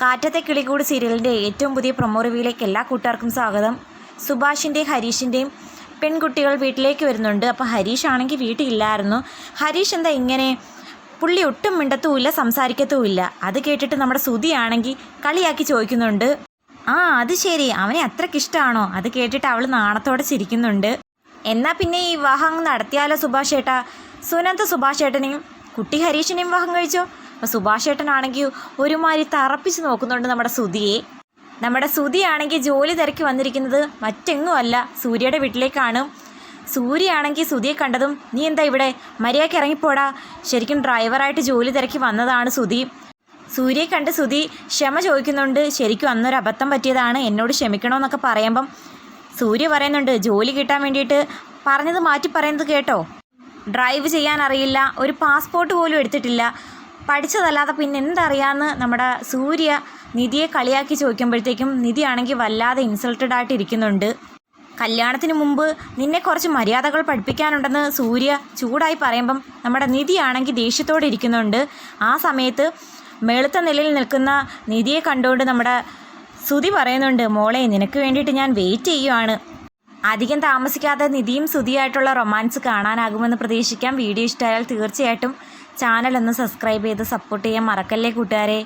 കാറ്റത്തെ കിളികൂട് സീരിയലിന്റെ ഏറ്റവും പുതിയ പ്രൊമോ റിവ്യൂയിലേക്ക് എല്ലാ കൂട്ടുകാർക്കും സ്വാഗതം. സുഭാഷിന്റെയും ഹരീഷിന്റെയും പെൺകുട്ടികൾ വീട്ടിലേക്ക് വരുന്നുണ്ട്. അപ്പോൾ ഹരീഷ് ആണെങ്കിൽ വീട്ടിലില്ലായിരുന്നു. ഹരീഷ് എന്താ ഇങ്ങനെ പുള്ളി ഒട്ടും മിണ്ടത്തുമില്ല സംസാരിക്കത്തുമില്ല. അത് കേട്ടിട്ട് നമ്മുടെ സുതിയാണെങ്കിൽ കളിയാക്കി ചോദിക്കുന്നുണ്ട്. ആ അത് ശരി. അവനെ അത്രയ്ക്ക് ഇഷ്ടമാണോ? അത് കേട്ടിട്ട് അവൾ നാണത്തോടെ ചിരിക്കുന്നുണ്ട്. എന്നാൽ പിന്നെ ഈ വിവാഹം നടത്തിയാലോ സുഭാഷ് ഏട്ടാ സുനന്ദ സുഭാഷ് കുട്ടി ഹരീഷിനെയും വിവാഹം കഴിച്ചോ? അപ്പോൾ സുഭാഷ് ഏട്ടനാണെങ്കിൽ ഒരുമാതിരി തറപ്പിച്ച് നോക്കുന്നുണ്ട് നമ്മുടെ സുധിയെ. നമ്മുടെ സുധിയാണെങ്കിൽ ജോലി തിരക്കി വന്നിരിക്കുന്നത് മറ്റെങ്ങുമല്ല സൂര്യയുടെ വീട്ടിലേക്കാണ്. സൂര്യയാണെങ്കിൽ സുധിയെ കണ്ടതും നീ എന്താ ഇവിടെ? മര്യാദയ്ക്ക് ഇറങ്ങിപ്പോടാ. ശരിക്കും ഡ്രൈവറായിട്ട് ജോലി തിരക്കി വന്നതാണ് സുധി. സൂര്യയെ കണ്ട് സുധി ക്ഷമ ചോദിക്കുന്നുണ്ട് ശരിക്കും അന്നൊരു അബദ്ധം പറ്റിയതാണ് എന്നോട് ക്ഷമിക്കണമെന്നൊക്കെ പറയുമ്പം സൂര്യ പറയുന്നുണ്ട് ജോലി കിട്ടാൻ വേണ്ടിയിട്ട് പറഞ്ഞത് മാറ്റി പറയുന്നത് കേട്ടോ. ഡ്രൈവ് ചെയ്യാൻ അറിയില്ല ഒരു പാസ്പോർട്ട് പോലും എടുത്തിട്ടില്ല. പഠിച്ചതല്ലാതെ പിന്നെ എന്തറിയാമെന്ന് നമ്മുടെ സൂര്യ നിധിയെ കളിയാക്കി ചോദിക്കുമ്പോഴത്തേക്കും നിധി ആണെങ്കിൽ വല്ലാതെ ഇൻസൾട്ടഡ് ആയിട്ട് ഇരിക്കുന്നുണ്ട്. കല്യാണത്തിന് മുമ്പ് നിന്നെ കുറച്ച് മര്യാദകൾ പഠിപ്പിക്കാനുണ്ടെന്ന് സൂര്യ ചൂടായി പറയുമ്പം നമ്മുടെ നിധിയാണെങ്കിൽ ദേഷ്യത്തോടെ ഇരിക്കുന്നുണ്ട്. ആ സമയത്ത് മെളുത്ത നിലയിൽ നിൽക്കുന്ന നിധിയെ കണ്ടുകൊണ്ട് നമ്മുടെ ശ്രുതി പറയുന്നുണ്ട് മോളെ നിനക്ക് വേണ്ടിയിട്ട് ഞാൻ വെയിറ്റ് ചെയ്യുവാണ്. അധികം താമസിക്കാതെ നിധിയും സുധിയായിട്ടുള്ള റൊമാൻസ് കാണാനാകുമെന്ന് പ്രതീക്ഷിക്കാം. വീഡിയോ ഇഷ്ടമായാൽ തീർച്ചയായിട്ടും ചാനൽ ഒന്ന് സബ്സ്ക്രൈബ് ചെയ്ത് സപ്പോർട്ട് ചെയ്യാൻ മറക്കല്ലേ കൂട്ടുകാരെ.